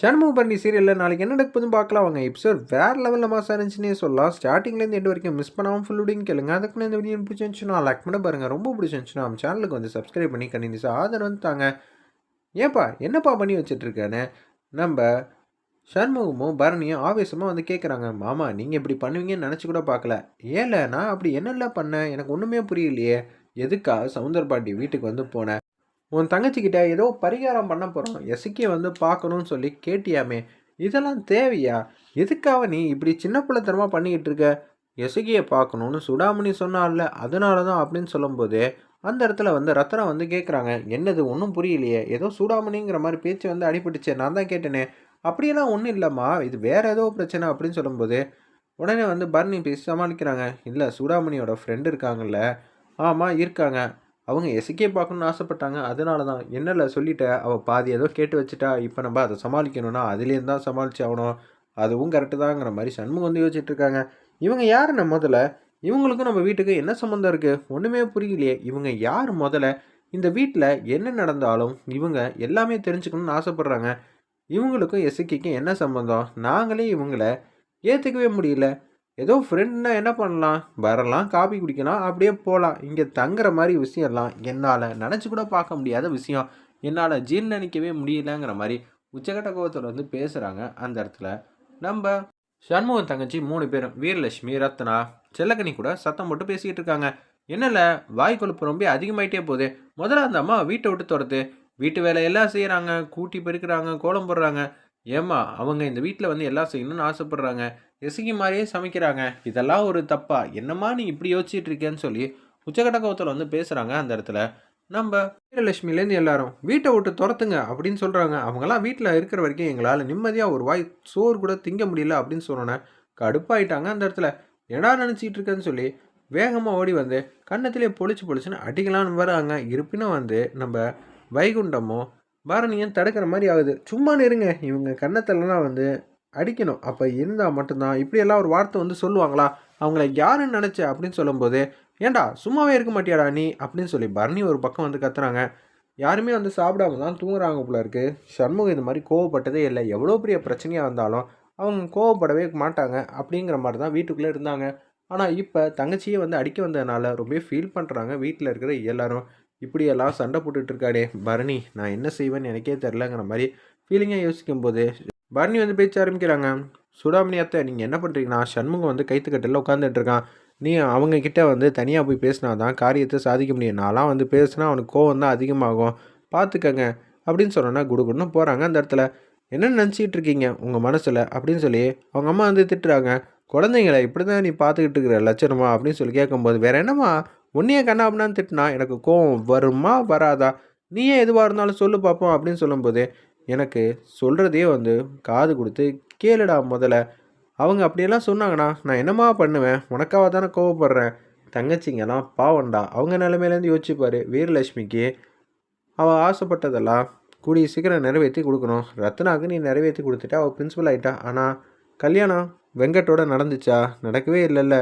ஷண்முக பரணி சீரியலில் நாளைக்கு என்ன நடக்குதுன்னு பார்க்கலாம் அவங்க எபிசோட் வேறு லெவலில் மாசம் இருந்துச்சுன்னே சொல்லலாம். ஸ்டார்டிங்லேருந்து எண்டு வரைக்கும் மிஸ் பண்ணாமல் ஃபுல்லுடையும் கேளுங்க. அதுக்கு இந்த வீடியோ பிடிச்சிருந்துச்சுன்னா லைக் பண்ண பாருங்கள் ரொம்ப பிடிச்சிருந்துச்சுன்னா நம்ம சேனலுக்கு வந்து சப்ஸ்கிரைப் பண்ணி கண்டினியூஸாக ஆதரவு வந்து தாங்க. ஏப்பா என்னப்பா பண்ணி வச்சுட்ருக்கேன்னு நம்ம ஷண்முகமும் பரணியும் ஆவேசமாக வந்து கேட்குறாங்க மாமா நீங்கள் இப்படி பண்ணுவீங்கன்னு நினச்சி கூட பார்க்கல. ஏல நான் அப்படி என்னெல்லாம் பண்ணேன்? எனக்கு ஒன்றுமே புரியலையே. எதுக்காக சவுந்தர் பாண்டி வீட்டுக்கு வந்து போனேன் உன் தங்கச்சிக்கிட்ட ஏதோ பரிகாரம் பண்ண போகிறோம் எசுக்கியை வந்து பார்க்கணும்னு சொல்லி கேட்டியாமே. இதெல்லாம் தேவையா? எதுக்காக நீ இப்படி சின்ன பிள்ளைத்தனமாக பண்ணிக்கிட்டு இருக்க? எசுகியை பார்க்கணும்னு சுடாமணி சொன்னார்ல அதனால தான் அப்படின்னு சொல்லும்போது அந்த இடத்துல வந்து ரத்னம் வந்து கேட்குறாங்க என்னது ஒன்றும் புரியலையே. ஏதோ சூடாமணிங்கிற மாதிரி பேச்சு வந்து அடிபட்டுச்சு நான் தான் கேட்டேனே. அப்படியெல்லாம் ஒன்றும் இல்லைம்மா. இது வேறு ஏதோ பிரச்சனை அப்படின்னு சொல்லும்போது உடனே வந்து பர்னி பேசி சமாளிக்கிறாங்க. இல்லை சூடாமணியோட ஃப்ரெண்டு இருக்காங்கல்ல. ஆமாம் இருக்காங்க. அவங்க எஸ்கே பார்க்கணுன்னு ஆசைப்பட்டாங்க. அதனால தான் என்னல சொல்லிட்ட அவள் பாதி ஏதோ கேட்டு வச்சுட்டா இப்போ நம்ம அதை சமாளிக்கணும்னா அதுலேருந்து தான் சமாளிச்சு ஆகணும். அதுவும் கரெக்டு தாங்கிற மாதிரி சண்முகம் வந்து யோசிச்சுட்டு இருக்காங்க. இவங்க யாருன்னு முதல்ல? இவங்களுக்கும் நம்ம வீட்டுக்கு என்ன சம்மந்தம் இருக்குது ஒன்றுமே புரியலையே. இவங்க யார் முதல்ல? இந்த வீட்டில் என்ன நடந்தாலும் இவங்க எல்லாமே தெரிஞ்சுக்கணும்னு ஆசைப்பட்றாங்க. இவங்களுக்கும் எஸ்கேக்கும் என்ன சம்மந்தம் நாங்களே இவங்களை ஏற்றுக்கவே முடியல. ஏதோ ஃப்ரெண்ட்னா என்ன பண்ணலாம்? வரலாம் காபி குடிக்கலாம் அப்படியே போகலாம் இங்கே தங்குற மாதிரி விஷயம்லாம் என்னால் நினச்சி கூட பார்க்க முடியாத விஷயம். என்னால் ஜீர்ணிக்கவே முடியலங்கிற மாதிரி உச்சகட்ட கோபத்தில் வந்து பேசுகிறாங்க அந்த இடத்துல நம்ம சண்முகம் தங்கச்சி மூணு பேரும் வீரலட்சுமி ரத்னா செல்லக்கனி கூட சத்தம் போட்டு பேசிக்கிட்டு இருக்காங்க. என்னல? வாய் கொழுப்பு ரொம்ப அதிகமாயிட்டே போகுது. முதல்ல அந்த அம்மா வீட்டை விட்டு துரத்து வீட்டு வேலையெல்லாம் செய்கிறாங்க கூட்டி பெருக்கிறாங்க கோலம் போடுறாங்க. ஏம்மா அவங்க இந்த வீட்டில் வந்து எல்லாம் செய்யணும்னு ஆசைப்பட்றாங்க. எசுகி மாதிரியே சமைக்கிறாங்க. இதெல்லாம் ஒரு தப்பா? என்னம்மா நீ இப்படி யோசிச்சுட்டு இருக்கேன்னு சொல்லி உச்சகட்ட கோவத்தில் வந்து பேசுகிறாங்க அந்த இடத்துல. நம்ம வீரலட்சுமிலேருந்து எல்லாரும் வீட்டை விட்டு துரத்துங்க அப்படின்னு சொல்கிறாங்க அவங்கெல்லாம் வீட்டில் இருக்கிற வரைக்கும் எங்களால் நிம்மதியாக ஒரு வாய் சோறு கூட திங்க முடியல அப்படின்னு சொன்னோன்னே கடுப்பாயிட்டாங்க அந்த இடத்துல. என்னடா நினச்சிட்டு இருக்கேன்னு சொல்லி வேகமாக ஓடி வந்து கன்னத்திலே பொழிச்சு பொழிச்சுன்னு அடிக்கலான்னு வராங்க. இருப்பினும் வந்து நம்ம வைகுண்டமும் பரணியும் தடுக்கிற மாதிரி ஆகுது. சும்மா இருங்க. இவங்க கன்னத்திலலாம் வந்து அடிக்கணும். அப்போ இருந்தால் மட்டும்தான் இப்படியெல்லாம் ஒரு வார்த்தை வந்து சொல்லுவாங்களா? அவங்கள யாருன்னு நினச்ச அப்படின்னு சொல்லும்போது ஏண்டா சும்மாவே இருக்க மாட்டியாடா நீ? அப்படின்னு சொல்லி பரணி ஒரு பக்கம் வந்து கத்துறாங்க. யாருமே வந்து சாப்பிடாம தான் தூங்குறாங்க போல இருக்கு. சண்முகம் இது மாதிரி கோவப்பட்டதே இல்லை. எவ்வளோ பெரிய பிரச்சனையாக இருந்தாலும் அவங்க கோவப்படவே மாட்டாங்க அப்படிங்கிற மாதிரி தான் வீட்டுக்குள்ளே இருந்தாங்க. ஆனால் இப்போ தங்கச்சியே வந்து அடிக்க வந்ததுனால ரொம்ப ஃபீல் பண்ணுறாங்க வீட்டில் இருக்கிற எல்லாரும். இப்படியெல்லாம் சண்டை போட்டுட்ருக்காடே பரணி நான் என்ன செய்வேன்னு எனக்கே தெரிலங்கிற மாதிரி ஃபீலிங்காக யோசிக்கும்போது பரணி வந்து பேச்ச ஆரம்பிக்கிறாங்க. சுடாமணி அத்தை நீங்கள் என்ன பண்ணுறீங்கன்னா சண்முகம் வந்து கைத்துக்கட்டில் உட்காந்துட்டு இருக்கான். நீ அவங்க கிட்ட வந்து தனியாக போய் பேசினா தான் காரியத்தை சாதிக்க முடியும். நான்லாம் வந்து பேசினா அவனுக்கு கோவம் தான் அதிகமாகும். பார்த்துக்கங்க அப்படின்னு சொன்னோன்னா குடுகுடுன்னு போகிறாங்க அந்த இடத்துல. என்ன நினச்சிக்கிட்டு இருக்கீங்க? உங்கள் மனசில்? அப்படின்னு சொல்லி அவங்க அம்மா வந்து திட்டுறாங்க. குழந்தைங்கள இப்படி தான் நீ பார்த்துக்கிட்டு இருக்கிற லட்சணமா? அப்படின்னு சொல்லி கேட்கும்போது வேறு என்னம்மா? உன்னையே கண்ணா அப்படின்னு திட்டினா எனக்கு கோவம் வருமா? வராதா? நீயே எதுவாக இருந்தாலும் சொல்லு பார்ப்போம் அப்படின்னு சொல்லும்போது எனக்கு சொல்கிறதே வந்து காது கொடுத்து கேளுடா முதல்ல அவங்க அப்படியெல்லாம் சொன்னாங்கண்ணா நான் என்னம்மா பண்ணுவேன்? உனக்காக தானே கோவப்படுறேன். தங்கச்சிங்கெல்லாம் பாவண்டா அவங்க நிலைமையிலேருந்து யோசிச்சுப்பார் வீரலட்சுமிக்கு அவள் ஆசைப்பட்டதெல்லாம் கூடிய சீக்கிரம் நிறைவேற்றி கொடுக்கணும். ரத்னாவுக்கு நீ நிறைவேற்றி கொடுத்துட்டா அவள் பிரின்ஸிபல் ஆகிட்டா ஆனால் கல்யாணம் வெங்கட்டோட நடந்துச்சா? நடக்கவே இல்லைல்ல.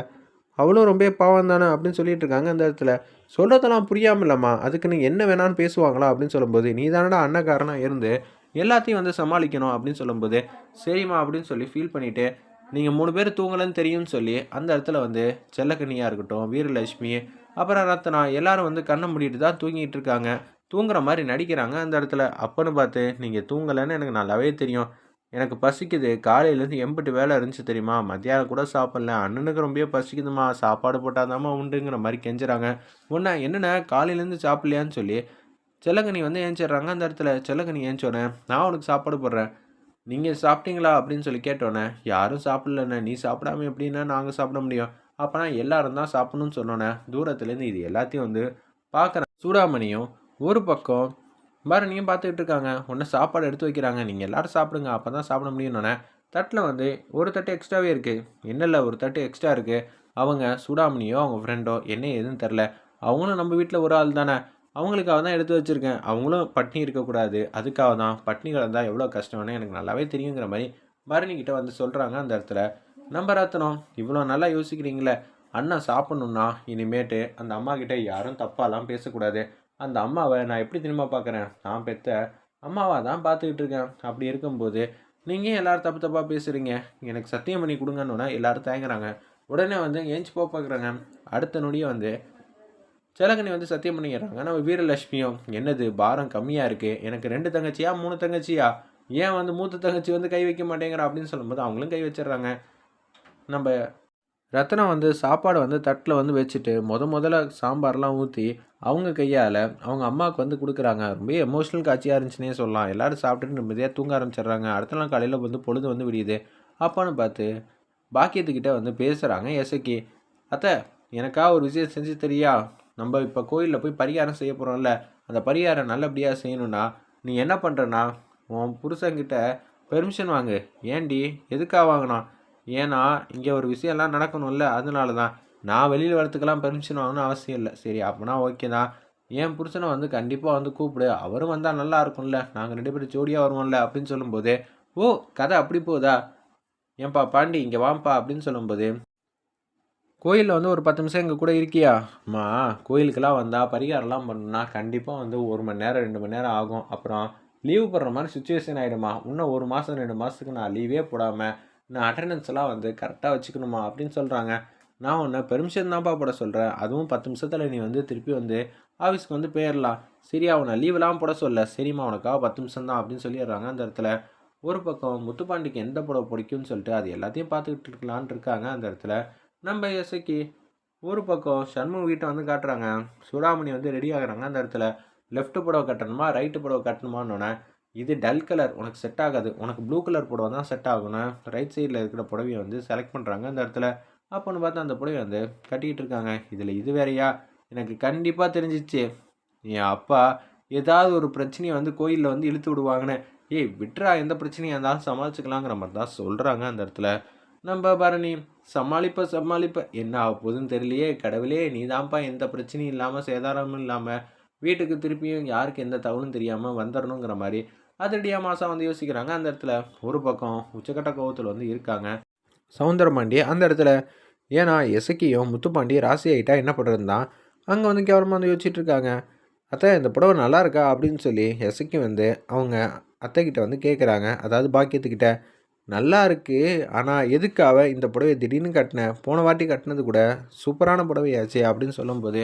அவளும் ரொம்ப பாவம் தானே அப்படின்னு சொல்லிட்டு இருக்காங்க அந்த இடத்துல. சொல்கிறதெல்லாம் இல்லைம்மா. அதுக்கு நீ என்ன வேணான்னு பேசுவாங்களா? அப்படின்னு சொல்லும்போது நீ தானடா அன்னக்காரனாக இருந்து எல்லாத்தையும் வந்து சமாளிக்கணும் அப்படின்னு சொல்லும்போது சரிம்மா அப்படின்னு சொல்லி ஃபீல் பண்ணிவிட்டு நீங்கள் மூணு பேர் தூங்கலன்னு தெரியும்னு சொல்லி அந்த இடத்துல வந்து செல்லக்கண்ணியாக இருக்கட்டும் வீரலட்சுமி அப்புறம் ரத்னா எல்லாரும் வந்து கண்ணை மூடிட்டு தான் தூங்கிட்டு இருக்காங்க. தூங்குற மாதிரி நடிக்கிறாங்க அந்த இடத்துல. அப்பன்னு பார்த்து நீங்கள் தூங்கலைன்னு எனக்கு நல்லாவே தெரியும். எனக்கு பசிக்குது. காலையிலேருந்து எம்பிட்டு வேலை இருந்துச்சு தெரியுமா? மத்தியானம் கூட சாப்பிட்ல. அண்ணனுக்கு ரொம்ப பசிக்குதுமா சாப்பாடு போட்டாதாம்மா உண்டுங்கிற மாதிரி கெஞ்சுறாங்க. ஒன்று என்னென்ன காலையிலேருந்து சாப்பிட்லையான்னு சொல்லி செல்லக்கனி வந்து ஏஞ்சிடுறாங்க. அந்த இடத்துல செல்லக்கனி ஏஞ்சோடனே நான் உனக்கு சாப்பாடு போடுறேன். நீங்கள் சாப்பிட்டீங்களா? அப்படின்னு சொல்லி கேட்டோன்னே யாரும் சாப்பிட்லண்ணே. நீ சாப்பிடாம எப்படின்னா நாங்கள் சாப்பிட முடியும்? அப்போனா எல்லாரும் தான் சாப்பிடணும்னு சொன்னோன்னே தூரத்துலேருந்து இது எல்லாத்தையும் வந்து பார்க்குறேன் சூடாமணியும் ஒரு பக்கம் பரணியும் பார்த்துக்கிட்டு இருக்காங்க. ஒன்று சாப்பாடு எடுத்து வைக்கிறாங்க. நீங்கள் எல்லோரும் சாப்பிடுங்க. அப்போ தான் சாப்பிட முடியும்னோடனே தட்டில் வந்து ஒரு தட்டு எக்ஸ்ட்ராவே இருக்குது என்னல்ல ஒரு தட்டு எக்ஸ்ட்ரா இருக்குது அவங்க சூடாமணியோ அவங்க ஃப்ரெண்டோ என்ன ஏதுன்னு தெரில. அவங்களும் நம்ம வீட்டில் ஒரு ஆள் தானே அவங்களுக்காக தான் எடுத்து வச்சுருக்கேன். அவங்களும் பட்னி இருக்கக்கூடாது. அதுக்காக தான் பட்னி கிடந்தால் எவ்வளோ கஷ்டம்னு எனக்கு நல்லாவே தெரியுங்கிற மாதிரி பரணிக்கிட்ட வந்து சொல்கிறாங்க அந்த இடத்துல. நம்ம ரத்தனம் இவ்வளோ நல்லா யோசிக்கிறீங்களே. அண்ணா சாப்பிட்ணுன்னா இனிமேட்டு அந்த அம்மா கிட்டே யாரும் தப்பாலாம் பேசக்கூடாது. அந்த அம்மாவை நான் எப்படி திரும்ப பார்க்குறேன் நான் பெற்ற அம்மாவாக தான் பார்த்துக்கிட்டு இருக்கேன். அப்படி இருக்கும்போது நீங்கள் எல்லோரும் எல்லாரும் தப்பு தப்பாக பேசுகிறீங்க எனக்கு சத்தியம் பண்ணி கொடுங்கன்னு எல்லோரும் தயங்குறாங்க. உடனே வந்து ஏஞ்சி போக பார்க்குறாங்க அடுத்த நொடியே வந்து செலகனி வந்து சத்தியம் பண்ணிக்கிறாங்க. நம்ம வீரலட்சுமியும் என்னது பாரம் கம்மியாக இருக்குது எனக்கு ரெண்டு தங்கச்சியா மூணு தங்கச்சியா? ஏன் வந்து மூத்த தங்கச்சி வந்து கை வைக்க மாட்டேங்கிறா அப்படின்னு சொல்லும்போது அவங்களும் கை வச்சிடுறாங்க. நம்ம ரத்னம் வந்து சாப்பாடு வந்து தட்டில் வந்து வச்சுட்டு முத முதல்ல சாம்பார்லாம் ஊற்றி அவங்க கையால் அவங்க அம்மாவுக்கு வந்து கொடுக்குறாங்க. ரொம்ப எமோஷ்னல் காட்சியாக இருந்துச்சுன்னே சொல்லலாம். எல்லோரும் சாப்பிட்டுட்டு நிம்மதியாக தூங்க ஆரம்பிச்சிடுறாங்க. அடுத்த நாள் காலையில் வந்து பொழுது வந்து விடியுது. அப்பான்னு பார்த்து பாக்கியத்துக்கிட்ட வந்து பேசுகிறாங்க எசக்கி அத்தை எனக்கா ஒரு விஷயம் செஞ்சு தெரியா? நம்ம இப்போ கோயிலில் போய் பரிகாரம் செய்ய போகிறோம்ல அந்த பரிகாரம் நல்லபடியாக செய்யணும்னா நீ என்ன பண்ணுறனா உன் புருஷங்கிட்ட பெர்மிஷன் வாங்கு. ஏண்டி எதுக்காக வாங்கினான் ஏன்னா இங்கே ஒரு விஷயம்லாம் நடக்கணும்ல அதனால தான் நான் வெளியில் வரத்துக்கெல்லாம் பெர்மிஷன் வாங்கணும் அவசியம் இல்லை. சரி அப்படின்னா ஓகே தான். என் புருஷனை வந்து கண்டிப்பாக வந்து கூப்பிடு. அவரும் வந்தால் நல்லா இருக்கும்ல. நாங்கள் ரெண்டு பேரும் ஜோடியாக வருவோம்ல அப்படின்னு சொல்லும்போது ஓ கதை அப்படி போதா ஏன்பா பாண்டி இங்கே வாmpா அப்படின்னு சொல்லும்போது கோயிலில் வந்து ஒரு பத்து நிமிஷம் எங்கள் கூட இருக்கியா? அம்மா கோயிலுக்கெல்லாம் வந்தால் பரிகாரம்லாம் பண்ணணும்னா கண்டிப்பாக வந்து ஒரு மணி நேரம் ரெண்டு மணி நேரம் ஆகும். அப்புறம் லீவு போடுற மாதிரி சுச்சுவேஷன் ஆகிடுமா இன்னும் ஒரு மாதம் ரெண்டு மாதத்துக்கு நான் லீவே போடாமல் நான் அட்டெண்டன்ஸ்லாம் வந்து கரெக்டாக வச்சுக்கணுமா? அப்படின்னு சொல்கிறாங்க நான் உன்னை பெர்மிஷன் தான்ப்பா போட சொல்கிறேன் அதுவும் பத்து நிமிஷத்தில் நீ வந்து திருப்பி வந்து ஆஃபீஸ்க்கு வந்து போயிடலாம் சரியா உன்னை லீவெலாம் போட சொல்ல. சரிம்மா உனக்காக பத்து நிமிஷம் தான் அப்படின்னு சொல்லிடுறாங்க அந்த இடத்துல. ஒரு பக்கம் முத்துப்பாண்டிக்கு எந்த புடவை பிடிக்கும்னு சொல்லிட்டு அது எல்லாத்தையும் பார்த்துக்கிட்டு இருக்கலான் இருக்காங்க அந்த இடத்துல. நம்ம இசைக்கு ஒரு பக்கம் சண்முக வீட்டை வந்து காட்டுறாங்க. சுடாமணி வந்து ரெடி ஆகுறாங்க அந்த இடத்துல. லெஃப்ட் புடவை கட்டணுமா ரைட்டு புடவை கட்டணுமான்னு இது டல் கலர் உனக்கு செட் ஆகாது. உனக்கு ப்ளூ கலர் புடவை தான் செட் ஆகணும் ரைட் சைடில் இருக்கிற புடவையை வந்து செலக்ட் பண்ணுறாங்க அந்த இடத்துல. அப்போன்னு பார்த்தா அந்த புடவை வந்து கட்டிக்கிட்டு இருக்காங்க. இதில் இது வேறையா? எனக்கு கண்டிப்பாக தெரிஞ்சிச்சு. என் அப்பா ஏதாவது ஒரு பிரச்சனையை வந்து கோயிலில் வந்து இழுத்து விடுவாங்கன்னு. ஏய் விட்ரா எந்த பிரச்சனையாக இருந்தாலும் சமாளிச்சுக்கலாங்கிற மாதிரி தான் சொல்கிறாங்க அந்த இடத்துல. நம்ம பரணி. சமாளிப்ப சமாளிப்ப. என்ன ஆக போதுன்னு தெரியலையே. கடவுளே நீ தான்ப்பா எந்த பிரச்சனையும் இல்லாமல் சேதாரமும் இல்லாமல் வீட்டுக்கு திருப்பியும் யாருக்கு எந்த தகவலும் தெரியாமல் வந்துடணுங்கிற மாதிரி அதிரடியாக மாதம் வந்து யோசிக்கிறாங்க. அந்த இடத்துல ஒரு பக்கம் உச்சக்கட்ட கோவத்தில் வந்து இருக்காங்க. சவுந்தரபாண்டி அந்த இடத்துல ஏன்னா எசக்கியும் முத்துப்பாண்டி ராசி ஆகிட்டா என்ன பண்ணுறதுதான் அங்கே வந்து கேவலமாக வந்து யோசிச்சுட்டு இருக்காங்க. அத்தை இந்த புடவை நல்லா இருக்கா? அப்படின்னு சொல்லி எசக்கி வந்து அவங்க அத்தைக்கிட்ட வந்து கேட்குறாங்க அதாவது பாக்கியத்துக்கிட்ட நல்லா இருக்குது ஆனால் எதுக்காக இந்த புடவை திடீர்னு கட்டினேன் போன வாட்டி கட்டினது கூட சூப்பரான புடவையாச்சு அப்படின்னு சொல்லும்போது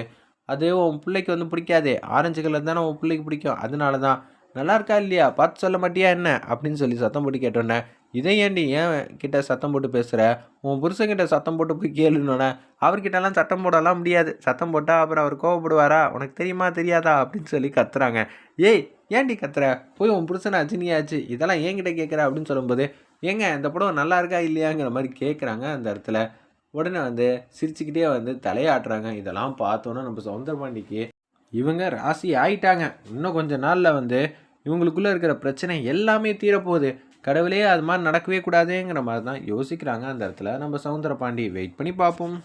அது உன் பிள்ளைக்கு வந்து பிடிக்காதே. ஆரஞ்சு கலர் தானே உன் பிள்ளைக்கு பிடிக்கும். அதனால தான் நல்லா இருக்கா இல்லையா? பார்த்து சொல்ல மாட்டியா என்ன? அப்படின்னு சொல்லி சத்தம் போட்டு கேட்டோன்னே இதை ஏண்டி ஏன் கிட்ட சத்தம் போட்டு பேசுகிற உன் புருஷங்கிட்ட சத்தம் போட்டு போய் கேளுனோன்னே அவர்கிட்டலாம் சத்தம் போடலாம் முடியாது. சத்தம் போட்டால் அப்புறம் அவர் கோவப்படுவாரா? உனக்கு தெரியுமா தெரியாதா? அப்படின்னு சொல்லி கத்துறாங்க. ஏய் ஏன்டி கத்துற? போய் உன் புருஷனை அஜினியாச்சு. இதெல்லாம் என்கிட்ட கேட்குற அப்படின்னு சொல்லும்போது ஏங்க இந்த படம் நல்லா இருக்கா இல்லையாங்கிற மாதிரி கேட்குறாங்க அந்த இடத்துல. உடனே வந்து சிரிச்சுக்கிட்டே வந்து தலையாட்டுறாங்க. இதெல்லாம் பார்த்தோன்னா நம்ம சவுந்தரபாண்டிக்கு இவங்க ராசி ஆயிட்டாங்க. இன்னும் கொஞ்ச நாளில் வந்து இவங்களுக்குள்ளே இருக்கிற பிரச்சனை எல்லாமே தீரப்போகுது. கடவுளே அது மாதிரி நடக்கவே கூடாதுங்கிற மாதிரி தான் யோசிக்கிறாங்க அந்த இடத்துல. நம்ம சவுந்தரபாண்டி வெயிட் பண்ணி பார்ப்போம்.